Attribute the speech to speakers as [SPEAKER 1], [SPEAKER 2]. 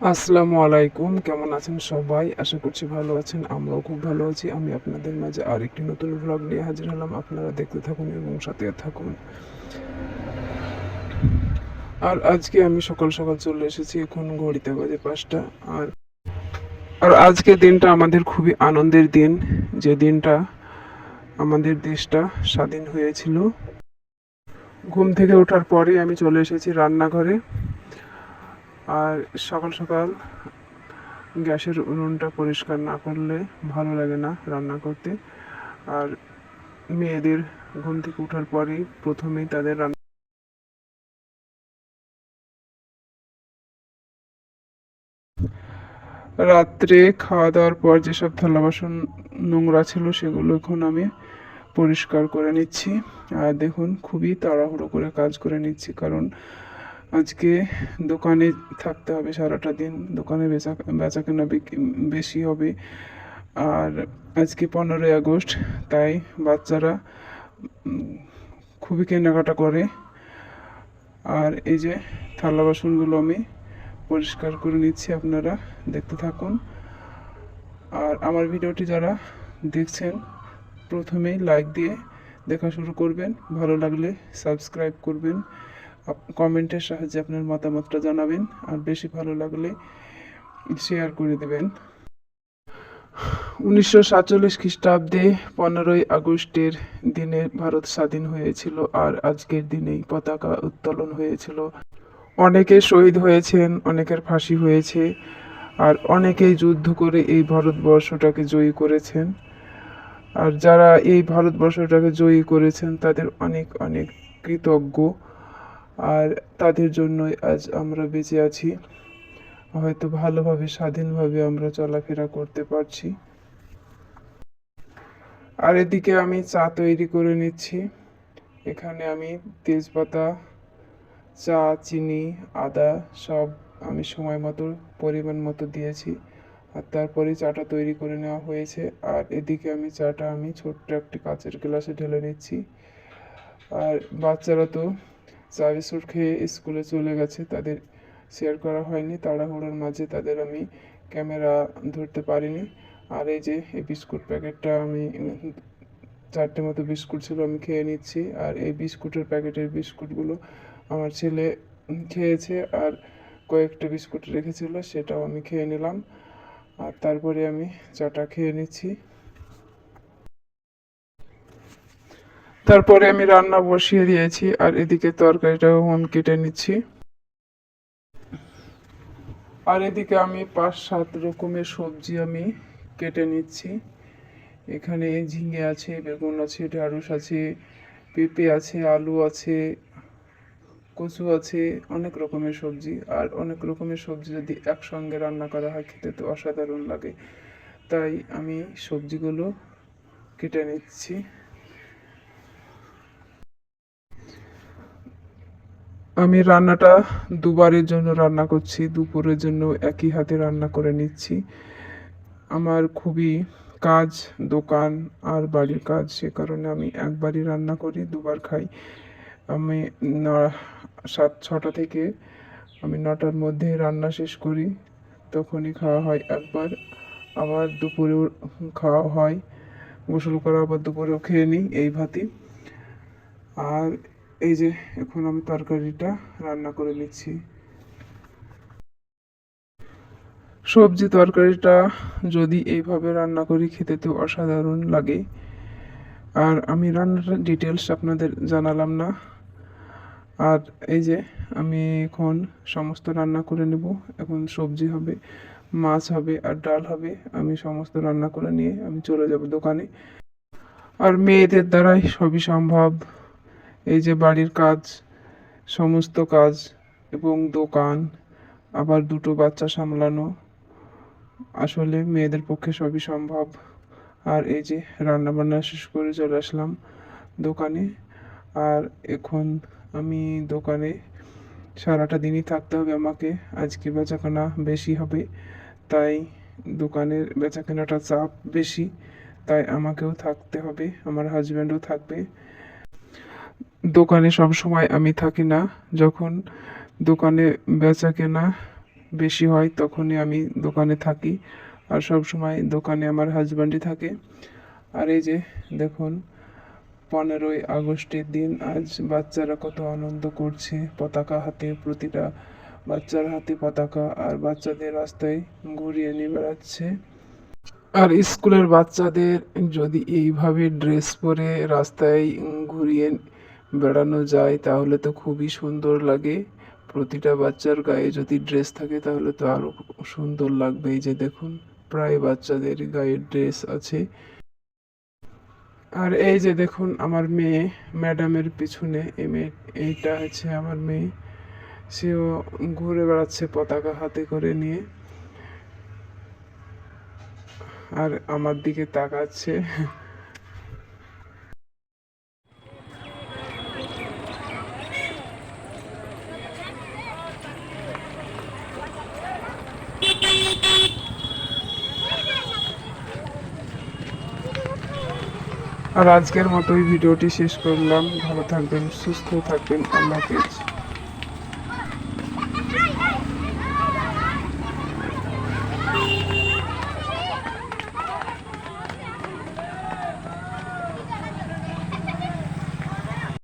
[SPEAKER 1] আসসালামু আলাইকুম, কেমন আছেন সবাই? আশা করছি ভালো আছেন, আমরাও খুব ভালো আছি। আমি আপনাদের মাঝে আরেকটি নতুন ব্লগ নিয়ে হাজির হলাম। আপনারা দেখতে থাকুন এবং সাথে থাকুন। আর আজকে আমি সকাল সকাল চলে এসেছি এখন ঘড়িতে বাজে পাঁচটা। আর আর আজকে দিনটা আমাদের খুবই আনন্দের দিন। যে দিনটা আমাদের দেশটা স্বাধীন হয়েছিল। ঘুম থেকে ওঠার পরে আমি চলে এসেছি রান্নাঘরে। আর সকাল সকাল গ্যাসের উনুনটা পরিষ্কার না করলে ভালো লাগে না রান্না করতে। আর মেয়েদের ঘুম থেকে ওঠার পরেই প্রথমেই তাদের রান্না রাত্রে খাওয়া দাওয়ার পর যেসব থালা বাসন নোংরা ছিল সেগুলো এখন আমি পরিষ্কার করে নিচ্ছি। আর দেখুন, খুবই তাড়াহুড়ো করে কাজ করে নিচ্ছি, কারণ আজকে দোকানে থাকতে হবে সারাটা দিন। দোকানে বেচা বেচা কেনা বেশি হবে। আর আজকে পনেরোই আগস্ট, তাই বাচ্চারা খুবই কেনাকাটা করে। আর এই যে থালা বাসনগুলো আমি পরিষ্কার করে নিচ্ছি, আপনারা দেখতে থাকুন। আর আমার ভিডিওটি যারা দেখছেন, প্রথমেই লাইক দিয়ে দেখা শুরু করবেন। ভালো লাগলে সাবস্ক্রাইব করবেন। কমেন্টের সাহায্যে আপনার মতামতটা জানাবেন আর বেশি ভালো লাগলে শেয়ার করে দেবেন। উনিশশো সাতচল্লিশ খ্রিস্টাব্দে পনেরোই আগস্টের দিনে ভারত স্বাধীন হয়েছিল আর আজকের দিনেই পতাকা উত্তোলন হয়েছিল। অনেকে শহীদ হয়েছেন, অনেকের ফাঁসি হয়েছে আর অনেকেই যুদ্ধ করে এই ভারতবর্ষটাকে জয়ী করেছেন। আর যারা এই ভারতবর্ষটাকে জয়ী করেছেন, তাদের অনেক অনেক কৃতজ্ঞ। আর তাদের জন্যই আজ আমরা বেঁচে আছি। হয়তো ভালোভাবে, স্বাধীনভাবে আমরা চলাফেরা করতে পারছি। আর এদিকে আমি চা তৈরি করে নিচ্ছি। এখানে আমি তেজপাতা, চা, চিনি, আদা সব আমি সময় মতো, পরিমাণ মতো দিয়েছি। আর তারপরে চাটা তৈরি করে নেওয়া হয়েছে। আর এদিকে আমি চাটা আমি ছোট্ট একটি কাঁচের গ্লাসে ঢেলে নিচ্ছি। আর বাচ্চারা তো চা বিস্কুট খেয়ে স্কুলে চলে গেছে, তাদের শেয়ার করা হয়নি। তাড়াহুড়োর মাঝে তাদের আমি ক্যামেরা ধরতে পারিনি। আর এই যে, এই বিস্কুট প্যাকেটটা আমি, চারটে মতো বিস্কুট ছিল, আমি খেয়ে নিচ্ছি। আর এই বিস্কুটের প্যাকেটের বিস্কুটগুলো আমার ছেলে খেয়েছে আর কয়েকটা বিস্কুট রেখেছিল, সেটাও আমি খেয়ে নিলাম। আর তারপরে আমি চাটা খেয়ে নিচ্ছি। তারপরে আমি রান্না বসিয়ে দিয়েছি, আর এদিকে তরকারিটাও আমি কেটে নিচ্ছি। আর এদিকে আমি পাঁচ সাত রকমের সবজি আমি কেটে নিচ্ছি। এখানে ঝিঙে আছে, বেগুন আছে ঢ্যাঁড়স আছে, পেঁপে আছে, আলু আছে, কচু আছে, অনেক রকমের সবজি। আর অনেক রকমের সবজি যদি একসঙ্গে রান্না করা হয়, খেতে তো অসাধারণ লাগে। তাই আমি সবজিগুলো কেটে নিচ্ছি। আমি রান্নাটা দুবারের জন্য রান্না করছি, দুপুরের জন্য একই হাতে রান্না করে নিচ্ছি। আমার খুবই কাজ, দোকান আর বাড়ির কাজ, সে কারণে আমি একবারই রান্না করি, দুবার খাই। আমি সাত, ছটা থেকে আমি নটার মধ্যে রান্না শেষ করি, তখনই খাওয়া হয় একবার। আবার দুপুরেও খাওয়া হয়, গোসল করা আবার দুপুরেও খেয়ে নিই এই ভাতই। আর এই যে, এখন আমি তরকারিটা রান্না করে নিচ্ছি। সবজি তরকারিটা যদি এইভাবে রান্না করি, খেতে তো অসাধারণ লাগে। আর আমি রান্নাটার ডিটেলস আপনাদের জানালাম না। আর এই যে, আমি এখন সমস্ত রান্না করে নেব। এখন সবজি হবে, মাছ হবে আর ডাল হবে। আমি সমস্ত রান্না করে নিয়ে আমি চলে যাব দোকানে। আর মেয়েদের দ্বারাই সবই সম্ভব। এই যে বাড়ির কাজ, সমস্ত কাজ এবং দোকান, আবার দুটো বাচ্চা সামলানো, আসলে মেয়েদের পক্ষে সবই সম্ভব। আর এই যে রান্না বান্না শেষ করে চলে আসলাম দোকানে। আর এখন আমি দোকানে সারাটা দিনই থাকতে হবে আমাকে। আজকে বেচাকেনা বেশি হবে, তাই দোকানের বেচাকেনাটা চাপ বেশি, তাই আমাকেও থাকতে হবে, আমার হাজব্যান্ডও থাকবে। দোকানে সব সময় আমি থাকি না। যখন দোকানে বেচা কেনা বেশি হয়, তখনই আমি দোকানে থাকি। আর সব সময় দোকানে আমার হাজব্যান্ডই থাকে। আর এই যে, দেখুন, পনেরোই আগস্টের দিন আজ বাচ্চারা কত আনন্দ করছে পতাকা হাতে, প্রতিটা বাচ্চার হাতে পতাকা আর বাচ্চাদের রাস্তায় ঘুরিয়ে নিয়ে বেড়াচ্ছে। আর স্কুলের বাচ্চাদের যদি এইভাবে ড্রেস পরে রাস্তায় ঘুরিয়ে বেড়ানো যায়, তাহলে তো খুবই সুন্দর লাগে। প্রতিটা বাচ্চার গায়ে যদি ড্রেস থাকে, তাহলে তো আরও সুন্দর লাগবে। এই যে দেখুন, প্রায় বাচ্চাদের গায়ে ড্রেস আছে। আর এই যে দেখুন, আমার মেয়ে ম্যাডামের পিছনে এই মেয়ে, এইটা হচ্ছে আমার মেয়ে। সেও ঘুরে বেড়াচ্ছে পতাকা হাতে করে নিয়ে। আর আমার দিকে তাকাচ্ছে। আর আজকের মতো এই ভিডিওটি শেষ করলাম। ভালো থাকবেন সুস্থ থাকবেন। আল্লাহ হাফেজ।